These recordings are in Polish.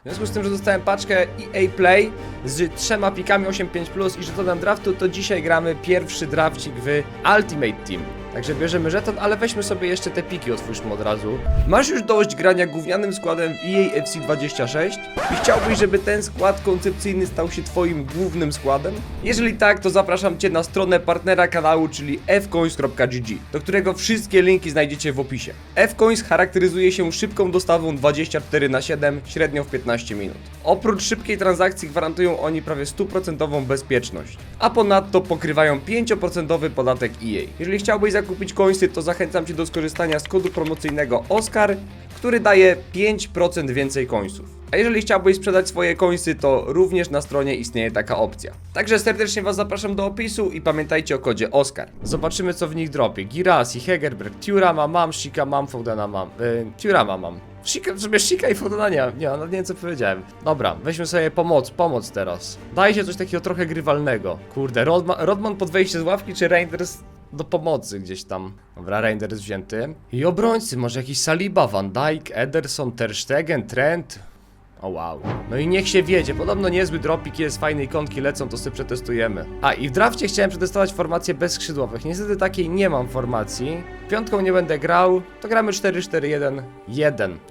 W związku z tym, że dostałem paczkę EA Play z trzema pikami 8.5 i żetonem draftu, to dzisiaj gramy pierwszy drafcik w Ultimate Team. Także bierzemy żeton, ale weźmy sobie jeszcze te piki, otwórzmy od razu. Masz już dość grania gównianym składem w EA FC 26 i chciałbyś, żeby ten skład koncepcyjny stał się twoim głównym składem? Jeżeli tak, to zapraszam cię na stronę partnera kanału, czyli fcoins.gg, do którego wszystkie linki znajdziecie w opisie. fcoins charakteryzuje się szybką dostawą 24 na 7, średnio w 15 minut. Oprócz szybkiej transakcji gwarantują oni prawie 100% bezpieczność, a ponadto pokrywają 5% podatek EA. Jeżeli chciałbyś zakupić coinsy, to zachęcam cię do skorzystania z kodu promocyjnego OSCAR, który daje 5% więcej coinsów. A jeżeli chciałbyś sprzedać swoje coinsy, to również na stronie istnieje taka opcja. Także serdecznie Was zapraszam do opisu i pamiętajcie o kodzie OSCAR. Zobaczymy co w nich dropie. Girasi, Hegerberg, Tiurama mam, Shika mam, Foudena mam. Yy, Tiurama mam. Shika, w Shika i Foudena nie, nie, no nie wiem co powiedziałem. Dobra, weźmy sobie pomoc, pomoc teraz. Dajcie coś takiego trochę grywalnego. Kurde, Rodman, Rodman pod wejście z ławki czy Reinders do pomocy gdzieś tam. Dobra, Reinders wzięty. I obrońcy, może jakiś Saliba, Van Dijk, Ederson, Ter Stegen, Trent. O wow. No i niech się wiedzie. Podobno niezły dropik jest, fajne ikonki lecą, to sobie przetestujemy. A i w drafcie chciałem przetestować formację bez skrzydłowych. Niestety takiej nie mam formacji. Piątką nie będę grał, to gramy 4-4-1-1.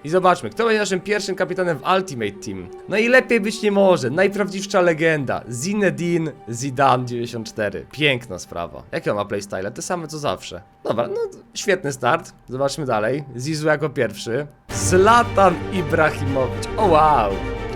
I zobaczmy, kto będzie naszym pierwszym kapitanem w Ultimate Team. No i lepiej być nie może. Najprawdziwsza legenda. Zinedine Zidane 94. Piękna sprawa. Jakie on ma playstyle? Te same co zawsze. Dobra, no świetny start. Zobaczmy dalej. Zizu jako pierwszy. Zlatan Ibrahimowicz. O wow.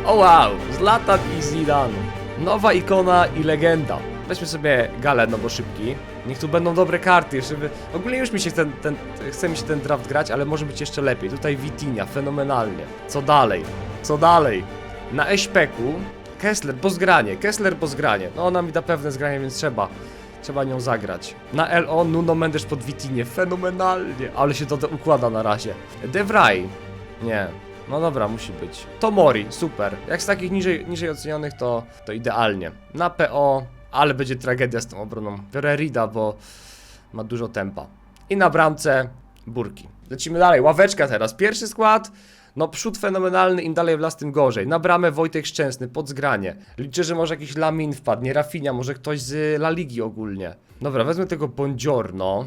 O wow. Zlatan i Zidane. Nowa ikona i legenda. Weźmy sobie galę, no bo szybki. Niech tu będą dobre karty, jeszcze by... Ogólnie już mi się ten, ten, chce mi się ten draft grać, ale może być jeszcze lepiej. Tutaj Witinia, fenomenalnie. Co dalej? Co dalej? Na Eśpeku Kessler, po zgranie, Kessler po zgranie. No ona mi da pewne zgranie, więc trzeba. Trzeba nią zagrać. Na LO Nuno Mendes pod Witinie, fenomenalnie. Ale się to układa na razie. De Vrij. Nie. No dobra, musi być. Tomori, super. Jak z takich niżej, niżej ocenionych, to, to idealnie. Na PO, ale będzie tragedia z tą obroną. Biorę Rida, bo ma dużo tempa. I na bramce Burki. Lecimy dalej. Ławeczka teraz. Pierwszy skład. No przód fenomenalny, im dalej w las tym gorzej. Na bramę Wojtek Szczęsny, pod zgranie. Liczę, że może jakiś Lamin wpadnie, Rafinha, może ktoś z La Ligi ogólnie. Dobra, wezmę tego Bongiorno,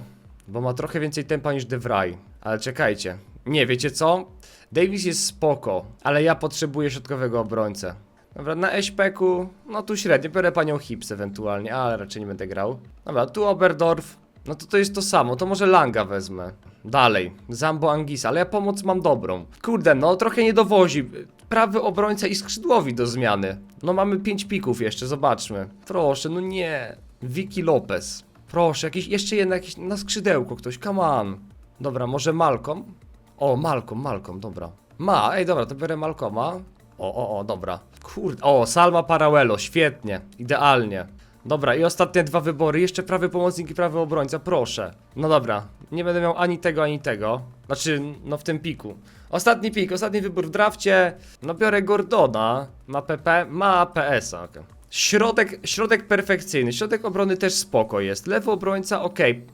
bo ma trochę więcej tempa niż De Vrij. Ale czekajcie. Nie, wiecie co? Davis jest spoko, ale ja potrzebuję środkowego obrońcę. Dobra, na Eśpeku, no tu średnio, biorę panią Hips ewentualnie, ale raczej nie będę grał. Dobra, tu Oberdorf, no to to jest to samo, to może Langa wezmę. Dalej, Zambo Angisa, ale ja pomoc mam dobrą. Kurde, no trochę nie dowozi. Prawy obrońca i skrzydłowi do zmiany. No mamy 5 pików jeszcze, zobaczmy. Proszę, no nie. Vicky Lopez. Proszę, jakiś, jeszcze jedna jakieś na skrzydełko ktoś, come on. Dobra, może Malcolm? O, Malcolm, Malcolm, dobra. Ma, ej, dobra, to biorę Malcoma. O, o, o, dobra. Kurde, o, Salma Parauelo, świetnie, idealnie. Dobra, i ostatnie dwa wybory, jeszcze prawy pomocnik i prawy obrońca, proszę. No dobra, nie będę miał ani tego, ani tego. Znaczy, no w tym piku. Ostatni pik, ostatni wybór w drafcie. No biorę Gordona, ma PP, ma PS-a. Środek, środek perfekcyjny, środek obrony też spoko jest. Lewy obrońca, okej.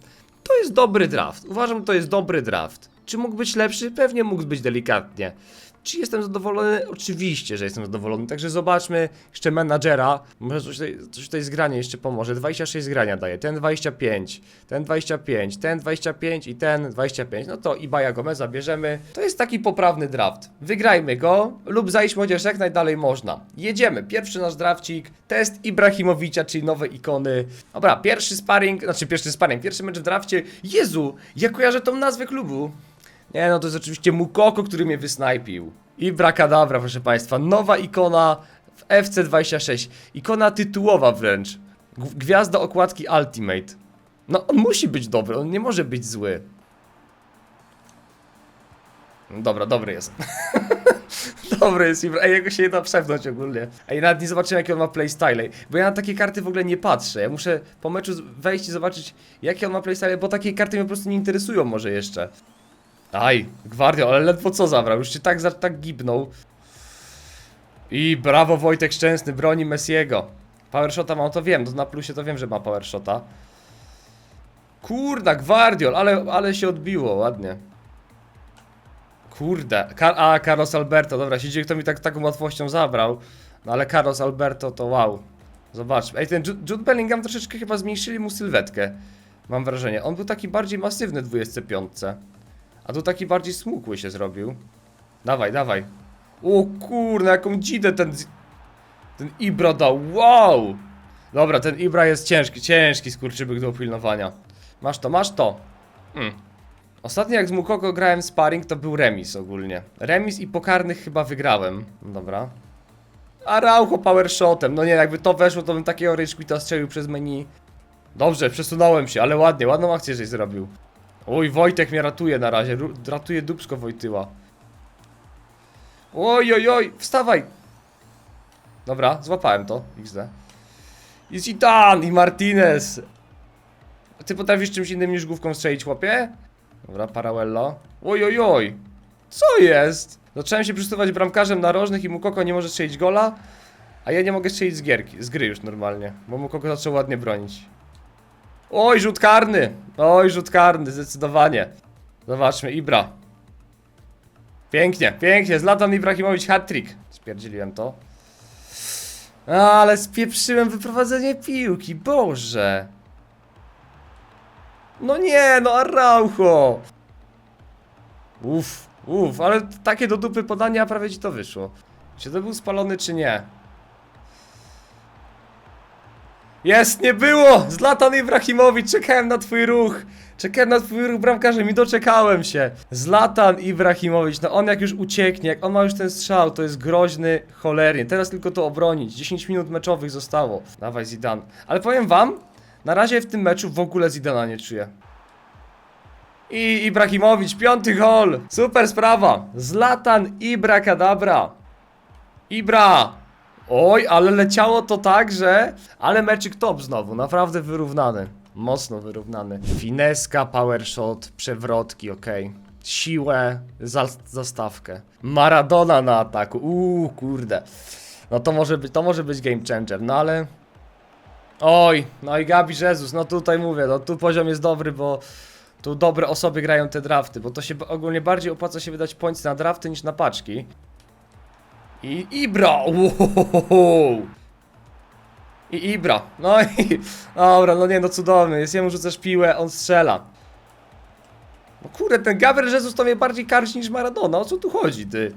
To jest dobry draft. Uważam, to jest dobry draft. Czy mógł być lepszy? Pewnie mógł być delikatnie. Czy jestem zadowolony? Oczywiście, że jestem zadowolony. Także zobaczmy jeszcze menadżera. Może coś tutaj, coś tutaj zgranie jeszcze pomoże. 26 zgrania daje. Ten 25, ten 25, ten 25 i ten 25. No to Ibaja Gomeza bierzemy. To jest taki poprawny draft. Wygrajmy go lub zajść chociaż jak najdalej można. Jedziemy. Pierwszy nasz drafcik. Test Ibrahimowicza, czyli nowe ikony. Dobra, pierwszy sparring, znaczy pierwszy sparring, pierwszy mecz w drafcie. Jezu, ja kojarzę tą nazwę klubu. Nie no, to jest oczywiście Mukoko, który mnie wysnajpił. I Brakadabra, proszę państwa. Nowa ikona w FC26. Ikona tytułowa wręcz. Gwiazda okładki Ultimate. No, on musi być dobry, on nie może być zły. Dobra, dobry jest. dobry jest Ibra. Ej, jego się nie da przepnąć ogólnie. Ej, nawet nie zobaczyłem, jaki on ma playstyle. Bo ja na takie karty w ogóle nie patrzę. Ja muszę po meczu wejść i zobaczyć, jakie on ma playstyle, bo takie karty mnie po prostu nie interesują może jeszcze. Aj, Gwardio, ale ledwo co zabrał, już się tak, tak gibnął. I brawo Wojtek Szczęsny, broni Messiego. Powershota mam, to wiem, na plusie to wiem, że ma powershota. Kurda, Gwardiol, ale, ale się odbiło, ładnie. Kurde, Ka a Carlos Alberto, dobra, się dzieje, kto mi tak taką łatwością zabrał. No ale Carlos Alberto to wow. Zobaczmy. Ej, ten Ju- Jude Bellingham troszeczkę chyba zmniejszyli mu sylwetkę. Mam wrażenie. On był taki bardziej masywny w 25. A tu taki bardziej smukły się zrobił. Dawaj, dawaj. O kurna, jaką dzidę ten... Ten Ibra dał, wow! Dobra, ten Ibra jest ciężki, ciężki skurczybyk do upilnowania. Masz to, masz to. Hmm. Ostatnio jak z Mukoko grałem sparring, to był remis ogólnie. Remis i pokarnych chyba wygrałem. Dobra. Araujo power shotem. No nie, jakby to weszło, to bym takiego rage quita strzelił przez menu. Dobrze, przesunąłem się, ale ładnie, ładną akcję żeś zrobił. Oj, Wojtek mnie ratuje na razie, ratuje dupsko Wojtyła. Oj, oj, oj, wstawaj! Dobra, złapałem to, XD. I Zidane, i Martinez! Ty potrafisz czymś innym niż główką strzelić, chłopie? Dobra, Parałello. Oj, oj, oj! Co jest? Zacząłem się przystosować bramkarzem narożnych i Mukoko nie może strzelić gola, a ja nie mogę strzelić z gierki, z gry już normalnie, bo Mukoko zaczął ładnie bronić. Oj, rzut karny! Oj, rzut karny, zdecydowanie. Zobaczmy, Ibra. Pięknie, pięknie, Zlatan Ibrahimowicz hat-trick. Spierdzieliłem to. Ale spieprzyłem wyprowadzenie piłki, Boże. No nie, no Araujo. Uff, uff, ale takie do dupy podania, prawie ci to wyszło. Czy to był spalony, czy nie? Jest, nie było! Zlatan Ibrahimowicz, czekałem na twój ruch. Czekałem na twój ruch bramkarzem i doczekałem się. Zlatan Ibrahimowicz, no on jak już ucieknie, jak on ma już ten strzał, to jest groźny cholernie. Teraz tylko to obronić. 10 minut meczowych zostało. Dawaj Zidane. Ale powiem wam, na razie w tym meczu w ogóle Zidana nie czuję. I Ibrahimowicz, piąty gol. Super sprawa. Zlatan Ibrakadabra. Ibra! Oj, ale leciało to tak, że... Ale meczyk top znowu, naprawdę wyrównany. Mocno wyrównany. Fineska, power shot, przewrotki, okej. Siłę, za, zastawkę. Maradona na ataku, uuu, kurde. No to może być, to może być game changer, no ale... Oj, no i Gabi Jezus, no tutaj mówię, no tu poziom jest dobry, bo tu dobre osoby grają te drafty, bo to się ogólnie bardziej opłaca się wydać points na drafty niż na paczki. I Ibra! Wow. I Ibra. No i. Dobra, no nie, no cudowny. Jest jemu rzucasz piłę, on strzela. No kurde, ten Gabriel Jesus to mnie bardziej karci niż Maradona. O co tu chodzi, ty?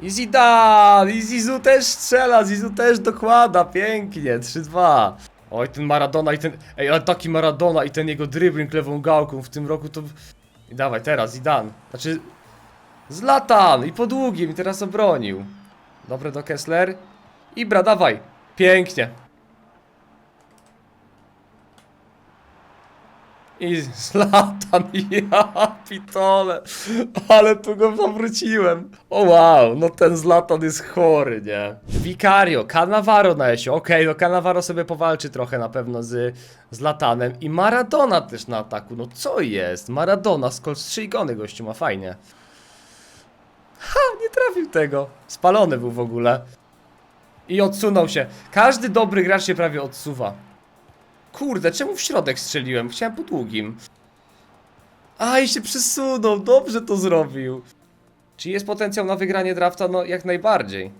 I Zidane! I Zizu też strzela, Zizu też dokłada. Pięknie, 3-2. Oj, ten Maradona i ten. Ej, ale taki Maradona i ten jego dribbling lewą gałką w tym roku to. I dawaj, teraz Zidane. Znaczy, Zlatan! I po długim, i teraz obronił. Dobre do Kessler. Ibra, dawaj! Pięknie. I Zlatan, ja pitole. Ale tu go zawróciłem. O wow, no ten Zlatan jest chory, nie? Vicario, Cannavaro na esie. Okej, no Cannavaro sobie powalczy trochę na pewno z Zlatanem. I Maradona też na ataku. No co jest? Maradona, skol strzygony gościu ma fajnie. Ha, nie trafił tego. Spalony był w ogóle. I odsunął się. Każdy dobry gracz się prawie odsuwa. Kurde, czemu w środek strzeliłem? Chciałem po długim. A, i się przesunął. Dobrze to zrobił. Czy jest potencjał na wygranie drafta? No, jak najbardziej.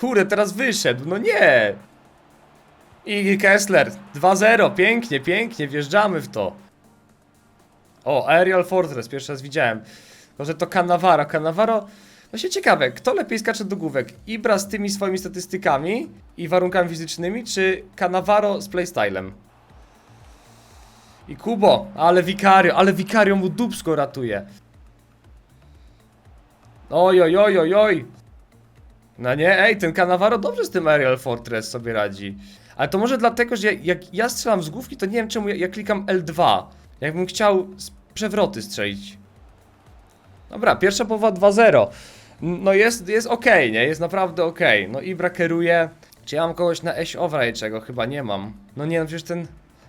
Kurde, teraz wyszedł. No nie. I Kessler. 2-0. Pięknie, pięknie. Wjeżdżamy w to. O, Aerial Fortress. Pierwszy raz widziałem. Może to Cannavaro. Cannavaro... Właśnie ciekawe, kto lepiej skacze do główek? Ibra z tymi swoimi statystykami i warunkami fizycznymi, czy Cannavaro z playstylem? I Kubo, ale Vicario, ale Vicario mu dupsko ratuje. Oj, oj, oj, oj, oj. No nie, ej, ten Cannavaro dobrze z tym Aerial Fortress sobie radzi. Ale to może dlatego, że jak ja strzelam z główki, to nie wiem czemu ja, ja klikam L2. Jakbym chciał z przewroty strzelić. Dobra, pierwsza połowa 2-0. No jest, jest okej, nie? Jest naprawdę okej. No Ibra kieruje. Czy ja mam kogoś na Eś Owra czego? Chyba nie mam. No nie, no przecież ten...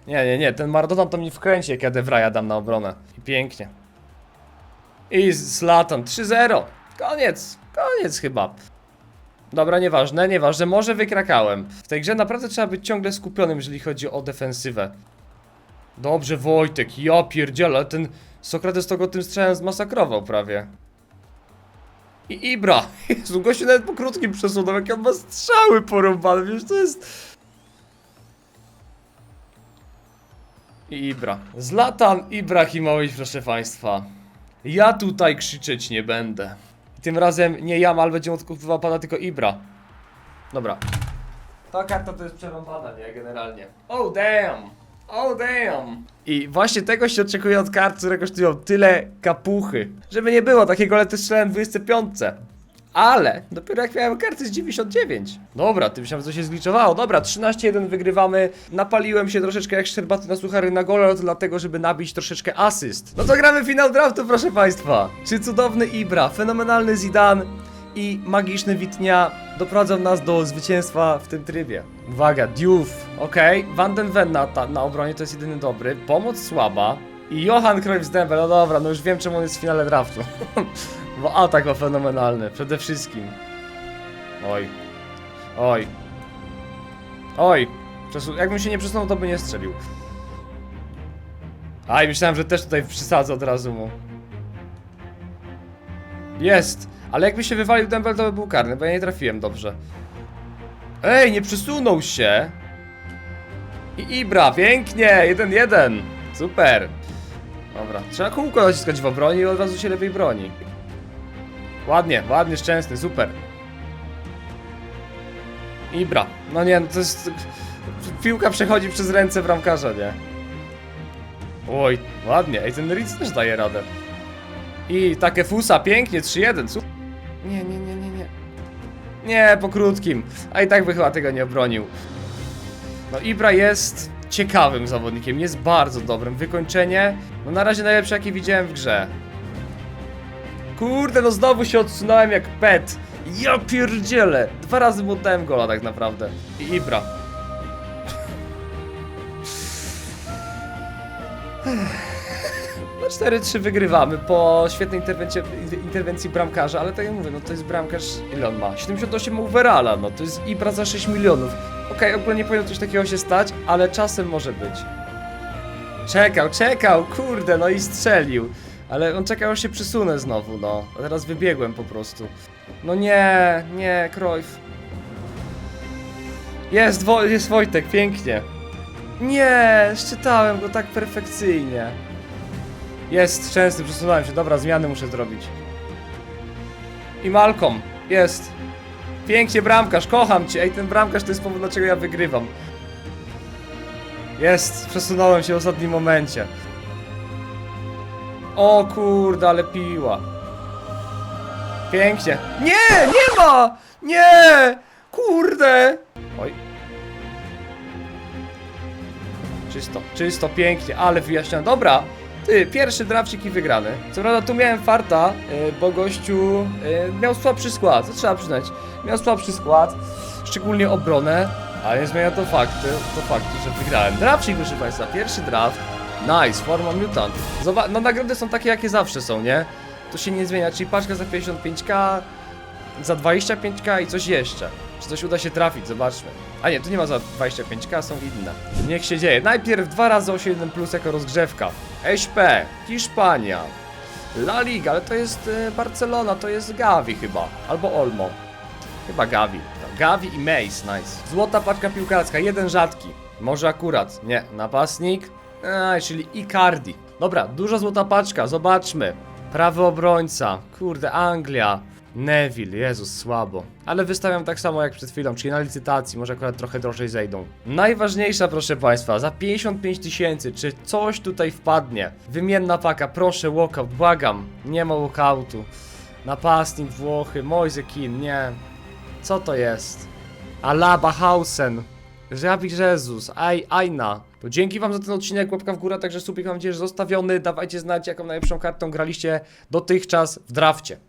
Nie, nie, nie, ten Maradona to mnie wkręci, jak ja Devraja dam na obronę. I pięknie. I Zlatan, 3-0. Koniec, koniec chyba. Dobra, nieważne, nieważne, może wykrakałem. W tej grze naprawdę trzeba być ciągle skupionym, jeżeli chodzi o defensywę. Dobrze, Wojtek, ja pierdzielę, ten Sokrates to go tym strzałem zmasakrował prawie. I Ibra, Jezu, gościu nawet po krótkim przesunął, jak on ma strzały porąbane, wiesz, to jest... I Ibra. Zlatan Ibrahimowicz, proszę państwa. Ja tutaj krzyczeć nie będę. I tym razem nie Jamal będzie odkupywał pada, tylko Ibra. Dobra. Ta karta to jest przerąbana, nie? Generalnie. Oh damn! Oh damn! I właśnie tego się oczekuje od kart, które kosztują tyle kapuchy. Żeby nie było takiego, ale też strzelałem w 25. Ale dopiero jak miałem karty z 99. Dobra, ty myślałem, że to się zgliczowało. Dobra, 13-1 wygrywamy. Napaliłem się troszeczkę jak szczerbaty na suchary na gole, to dlatego, żeby nabić troszeczkę asyst. No to gramy finał draftu, proszę państwa. Czy cudowny Ibra, fenomenalny Zidane i magiczny Witnia doprowadzą nas do zwycięstwa w tym trybie. Uwaga, Diouf, okej, Van den Ven na, ta, na obronie to jest jedyny dobry, pomoc słaba i Johan Cruyff z Dembele, no dobra, no już wiem czemu on jest w finale draftu. Bo atak ma fenomenalny, przede wszystkim. Oj. Oj. Oj. Przesu jakbym się nie przesunął, to by nie strzelił. Aj, myślałem, że też tutaj przysadzę od razu mu. Jest! Ale jakby się wywalił Dembel, to by był karny, bo ja nie trafiłem dobrze. Ej, nie przesunął się! I Ibra, pięknie! 1-1! Super! Dobra, trzeba kółko naciskać w obronie i od razu się lepiej broni. Ładnie, ładnie, szczęsny, super. Ibra. No nie, no to jest... Piłka przechodzi przez ręce bramkarza, nie? Oj, ładnie. Ej, ten Ritz też daje radę. I takie fusa, pięknie, 3-1, su- Nie, po krótkim. A i tak by chyba tego nie obronił. No Ibra jest ciekawym zawodnikiem, jest bardzo dobrym. Wykończenie, no na razie najlepsze jakie widziałem w grze. Kurde, no znowu się odsunąłem jak pet. Ja pierdzielę. Dwa razy mu gola tak naprawdę. I Ibra. No 4-3 wygrywamy po świetnej interwencji, interwencji bramkarza, ale tak jak mówię, no to jest bramkarz, ile on ma? 78 overalla, no to jest Ibra za 6 milionów. Okej, ogólnie nie powinno coś takiego się stać, ale czasem może być. Czekał, czekał, kurde, no i strzelił. Ale on czekał, się przysunę znowu, no. A teraz wybiegłem po prostu. No nie, nie, Krojf. Jest, Wo jest Wojtek, pięknie. Nie, szczytałem go tak perfekcyjnie. Jest, szczęsny, przesunąłem się. Dobra, zmiany muszę zrobić. I Malcolm, jest. Pięknie bramkarz, kocham cię. Ej, ten bramkarz to jest powód, dlaczego ja wygrywam. Jest, przesunąłem się w ostatnim momencie. O kurde, ale piła. Pięknie. Nie, nie ma! Nie! Kurde! Oj. Czysto, czysto, pięknie, ale wyjaśniam. Dobra, ty, pierwszy drafcik i wygrany. Co prawda tu miałem farta, yy, bo gościu yy, miał słabszy skład, to trzeba przyznać. Miał słabszy skład, szczególnie obronę, ale nie zmienia to fakty, to faktu, że wygrałem. Drafcik, proszę Państwa, pierwszy draft. Nice, forma mutant. Zobacz, no nagrody są takie, jakie zawsze są, nie? To się nie zmienia, czyli paczka za 55k, za 25k i coś jeszcze. Czy coś uda się trafić, zobaczmy. A nie, tu nie ma za 25k, są inne. Niech się dzieje. Najpierw dwa razy 8 plus jako rozgrzewka. SP, Hiszpania, La Liga, ale to jest e, Barcelona, to jest Gavi chyba. Albo Olmo. Chyba Gavi. Tak, Gavi i Mace, nice. Złota paczka piłkarska, jeden rzadki. Może akurat, nie, napastnik. A, czyli Icardi. Dobra, duża złota paczka, zobaczmy. Prawy obrońca, kurde, Anglia. Neville, Jezus, słabo. Ale wystawiam tak samo jak przed chwilą, czyli na licytacji, może akurat trochę drożej zejdą. Najważniejsza, proszę Państwa, za 55 tysięcy, czy coś tutaj wpadnie? Wymienna paka, proszę, walkout, błagam. Nie ma walkoutu. Napastnik Włochy, Moise nie. Co to jest? Alaba Hausen. Żabi Jezus, Aj, Aina. To dzięki wam za ten odcinek, łapka w górę, także subik mam nadzieję, że zostawiony. Dawajcie znać, jaką najlepszą kartą graliście dotychczas w drafcie.